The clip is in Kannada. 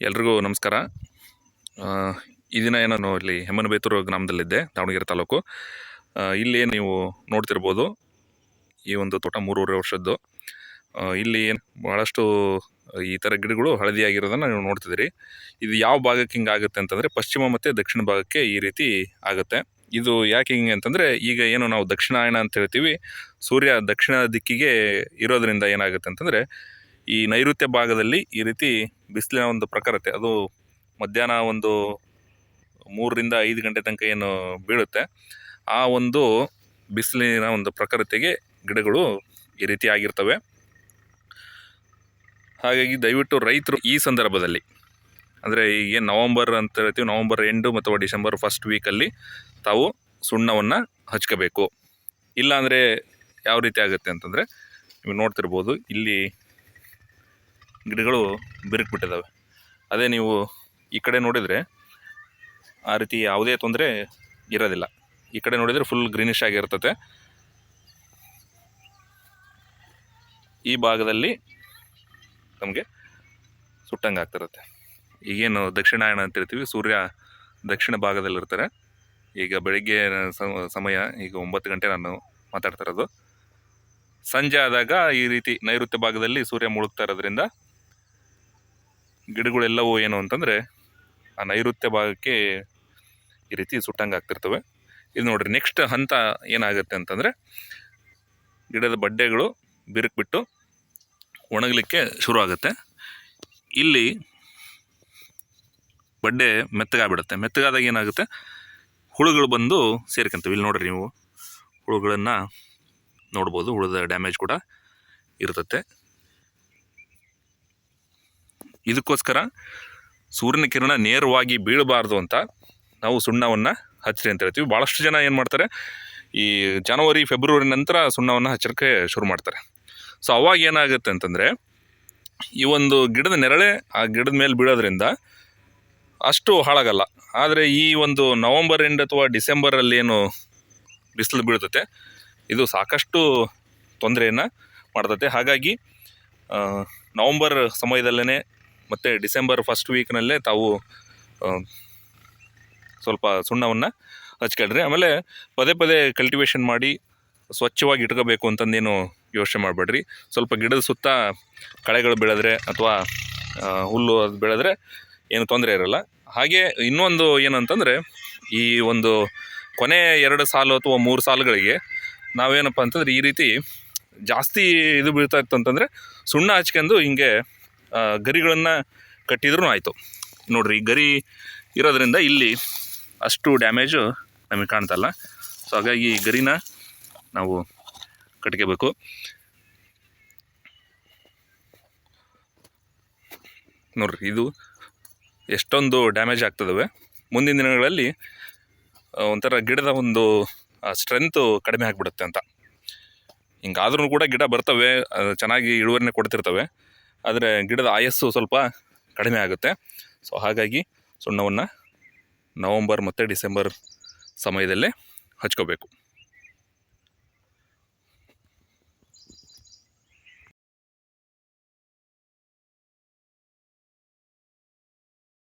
ಎಲ್ರಿಗೂ ನಮಸ್ಕಾರ. ಈ ದಿನ ಏನೋ ಇಲ್ಲಿ ಹೆಮ್ಮನಬೇತೂರು ಗ್ರಾಮದಲ್ಲಿದ್ದೆ, ದಾವಣಗೆರೆ ತಾಲೂಕು. ಇಲ್ಲಿ ನೀವು ನೋಡ್ತಿರ್ಬೋದು ಈ ಒಂದು ತೋಟ ಮೂರುವರೆ ವರ್ಷದ್ದು. ಇಲ್ಲಿ ಏನು ಭಾಳಷ್ಟು ಈ ಥರ ಗಿಡಗಳು ಹಳದಿಯಾಗಿರೋದನ್ನು ನೀವು ನೋಡ್ತಿದ್ದೀರಿ. ಇದು ಯಾವ ಭಾಗಕ್ಕೆ ಹಿಂಗೆ ಆಗುತ್ತೆ ಅಂತಂದರೆ ಪಶ್ಚಿಮ ಮತ್ತು ದಕ್ಷಿಣ ಭಾಗಕ್ಕೆ ಈ ರೀತಿ ಆಗುತ್ತೆ. ಇದು ಯಾಕೆ ಹಿಂಗೆ ಅಂತಂದರೆ ಈಗ ಏನು ನಾವು ದಕ್ಷಿಣಾಯಣ ಅಂತ ಹೇಳ್ತೀವಿ. ಸೂರ್ಯ ದಕ್ಷಿಣ ದಿಕ್ಕಿಗೆ ಇರೋದರಿಂದ ಏನಾಗುತ್ತೆ ಅಂತಂದರೆ ಈ ನೈಋತ್ಯ ಭಾಗದಲ್ಲಿ ಈ ರೀತಿ ಬಿಸಿಲಿನ ಒಂದು ಪ್ರಖರತೆ, ಅದು ಮಧ್ಯಾಹ್ನ ಒಂದು ಮೂರರಿಂದ ಐದು ಗಂಟೆ ತನಕ ಏನು ಬೀಳುತ್ತೆ, ಆ ಒಂದು ಬಿಸಿಲಿನ ಒಂದು ಪ್ರಖರತೆಗೆ ಗಿಡಗಳು ಈ ರೀತಿ ಆಗಿರ್ತವೆ. ಹಾಗಾಗಿ ದಯವಿಟ್ಟು ರೈತರು ಈ ಸಂದರ್ಭದಲ್ಲಿ, ಅಂದರೆ ಈಗ ನವಂಬರ್ ಅಂತ ಹೇಳ್ತೀವಿ, ನವಂಬರ್ ಎಂಡು ಅಥವಾ ಡಿಸೆಂಬರ್ ಫಸ್ಟ್ ವೀಕಲ್ಲಿ ತಾವು ಸುಣ್ಣವನ್ನು ಹಚ್ಕೋಬೇಕು. ಇಲ್ಲಾಂದರೆ ಯಾವ ರೀತಿ ಆಗುತ್ತೆ ಅಂತಂದರೆ, ನೀವು ನೋಡ್ತಿರ್ಬೋದು, ಇಲ್ಲಿ ಗಿಡಗಳು ಬಿರುಕ್ಬಿಟ್ಟಿದ್ದಾವೆ. ಅದೇ ನೀವು ಈ ಕಡೆ ನೋಡಿದರೆ ಆ ರೀತಿ ಯಾವುದೇ ತೊಂದರೆ ಇರೋದಿಲ್ಲ. ಈ ಕಡೆ ನೋಡಿದರೆ ಫುಲ್ ಗ್ರೀನಿಶ್ ಆಗಿರ್ತತೆ ಈ ಭಾಗದಲ್ಲಿ ನಮಗೆ ಸುಟ್ಟಂಗೆ ಆಗ್ತಿರುತ್ತೆ. ಈಗೇನು ದಕ್ಷಿಣಾಯಣ ಅಂತ ಇರ್ತೀವಿ ಸೂರ್ಯ ದಕ್ಷಿಣ ಭಾಗದಲ್ಲಿರ್ತಾರೆ. ಈಗ ಬೆಳಿಗ್ಗೆ ಸಮಯ ಈಗ ಒಂಬತ್ತು ಗಂಟೆ ನಾನು ಮಾತಾಡ್ತಾ ಇರೋದು. ಸಂಜೆ ಆದಾಗ ಈ ರೀತಿ ನೈಋತ್ಯ ಭಾಗದಲ್ಲಿ ಸೂರ್ಯ ಮುಳುಗ್ತಾ ಇರೋದ್ರಿಂದ ಗಿಡಗಳೆಲ್ಲವೂ ಏನು ಅಂತಂದರೆ ಆ ನೈಋತ್ಯ ಭಾಗಕ್ಕೆ ಈ ರೀತಿ ಸುಟ್ಟಂಗೆ ಆಗ್ತಿರ್ತವೆ. ಇದು ನೋಡಿರಿ ನೆಕ್ಸ್ಟ್ ಹಂತ ಏನಾಗುತ್ತೆ ಅಂತಂದರೆ ಗಿಡದ ಬಡ್ಡೆಗಳು ಬಿರುಕ್ಬಿಟ್ಟು ಒಣಗಲಿಕ್ಕೆ ಶುರು ಆಗುತ್ತೆ. ಇಲ್ಲಿ ಬಡ್ಡೆ ಮೆತ್ತಗಾಗ್ಬಿಡುತ್ತೆ. ಮೆತ್ತಗಾದಾಗ ಏನಾಗುತ್ತೆ, ಹುಳುಗಳು ಬಂದು ಸೇರ್ಕೊಂತವೆ. ಇಲ್ಲಿ ನೋಡಿರಿ ನೀವು, ಹುಳುಗಳನ್ನು ನೋಡ್ಬೋದು, ಹುಳದ ಡ್ಯಾಮೇಜ್ ಕೂಡ ಇರ್ತತೆ. ಇದಕ್ಕೋಸ್ಕರ ಸೂರ್ಯನ ಕಿರಣ ನೇರವಾಗಿ ಬೀಳಬಾರ್ದು ಅಂತ ನಾವು ಸುಣ್ಣವನ್ನು ಹಚ್ಚಿರಿ ಅಂತ ಹೇಳ್ತೀವಿ. ಭಾಳಷ್ಟು ಜನ ಏನು ಮಾಡ್ತಾರೆ, ಈ ಜನವರಿ, ಫೆಬ್ರವರಿ ನಂತರ ಸುಣ್ಣವನ್ನು ಹಚ್ಚೋಕ್ಕೆ ಶುರು ಮಾಡ್ತಾರೆ. ಸೊ ಅವಾಗ ಏನಾಗುತ್ತೆ ಅಂತಂದರೆ, ಈ ಒಂದು ಗಿಡದ ನೆರಳೆ ಆ ಗಿಡದ ಮೇಲೆ ಬೀಳೋದ್ರಿಂದ ಅಷ್ಟು ಹಾಳಾಗಲ್ಲ. ಆದರೆ ಈ ಒಂದು ನವಂಬರ್ ಎಂಡ್ ಅಥವಾ ಡಿಸೆಂಬರಲ್ಲಿ ಏನು ಬಿಸಿಲು ಬೀಳ್ತತೆ, ಇದು ಸಾಕಷ್ಟು ತೊಂದರೆಯನ್ನು ಮಾಡ್ತತೆ. ಹಾಗಾಗಿ ನವಂಬರ್ ಸಮಯದಲ್ಲೇ ಮತ್ತು ಡಿಸೆಂಬರ್ ಫಸ್ಟ್ ವೀಕ್ನಲ್ಲೇ ತಾವು ಸ್ವಲ್ಪ ಸುಣ್ಣವನ್ನು ಹಚ್ಕೊಳ್ರಿ. ಆಮೇಲೆ ಪದೇ ಪದೇ ಕಲ್ಟಿವೇಷನ್ ಮಾಡಿ ಸ್ವಚ್ಛವಾಗಿ ಇಟ್ಕೋಬೇಕು ಅಂತಂದೇನು ಯೋಚನೆ ಮಾಡಬೇಡ್ರಿ. ಸ್ವಲ್ಪ ಗಿಡದ ಸುತ್ತ ಕಳೆಗಳು ಬೆಳೆದ್ರೆ ಅಥವಾ ಹುಲ್ಲು ಅದು ಬೆಳೆದ್ರೆ ಏನು ತೊಂದರೆ ಇರಲ್ಲ. ಹಾಗೆ ಇನ್ನೊಂದು ಏನಂತಂದರೆ, ಈ ಒಂದು ಕೊನೆ ಎರಡು ಸಾಲು ಅಥವಾ ಮೂರು ಸಾಲುಗಳಿಗೆ ನಾವೇನಪ್ಪ ಅಂತಂದರೆ ಈ ರೀತಿ ಜಾಸ್ತಿ ಇದು ಬೀಳ್ತಾ ಇತ್ತು ಅಂತಂದರೆ ಸುಣ್ಣ ಹಚ್ಕೊಂಡು ಹಿಂಗೆ ಗರಿಗಳನ್ನು ಕಟ್ಟಿದ್ರೂ ಆಯಿತು. ನೋಡಿರಿ ಗರಿ ಇರೋದ್ರಿಂದ ಇಲ್ಲಿ ಅಷ್ಟು ಡ್ಯಾಮೇಜು ನಮಗೆ ಕಾಣ್ತಲ್ಲ ಸೊ ಹಾಗಾಗಿ ಈ ಗರಿನ ನಾವು ಕಟ್ಕೋಬೇಕು. ನೋಡ್ರಿ, ಇದು ಎಷ್ಟೊಂದು ಡ್ಯಾಮೇಜ್ ಆಗ್ತದವೆ. ಮುಂದಿನ ದಿನಗಳಲ್ಲಿ ಒಂಥರ ಗಿಡದ ಒಂದು ಸ್ಟ್ರೆಂತು ಕಡಿಮೆ ಆಗಿಬಿಡುತ್ತೆ ಅಂತ. ಹಿಂಗಾದ್ರೂ ಕೂಡ ಗಿಡ ಬರ್ತವೆ ಚೆನ್ನಾಗಿ ಇಳುವರಿನೇ ಕೊಡ್ತಿರ್ತವೆ. ಆದರೆ ಗಿಡದ ಆಯಸ್ಸು ಸ್ವಲ್ಪ ಕಡಿಮೆ ಆಗುತ್ತೆ. ಸೊ ಹಾಗಾಗಿ ಸುಣ್ಣವನ್ನು ನವಂಬರ್ ಮತ್ತು ಡಿಸೆಂಬರ್ ಸಮಯದಲ್ಲೇ ಹಚ್ಕೋಬೇಕು.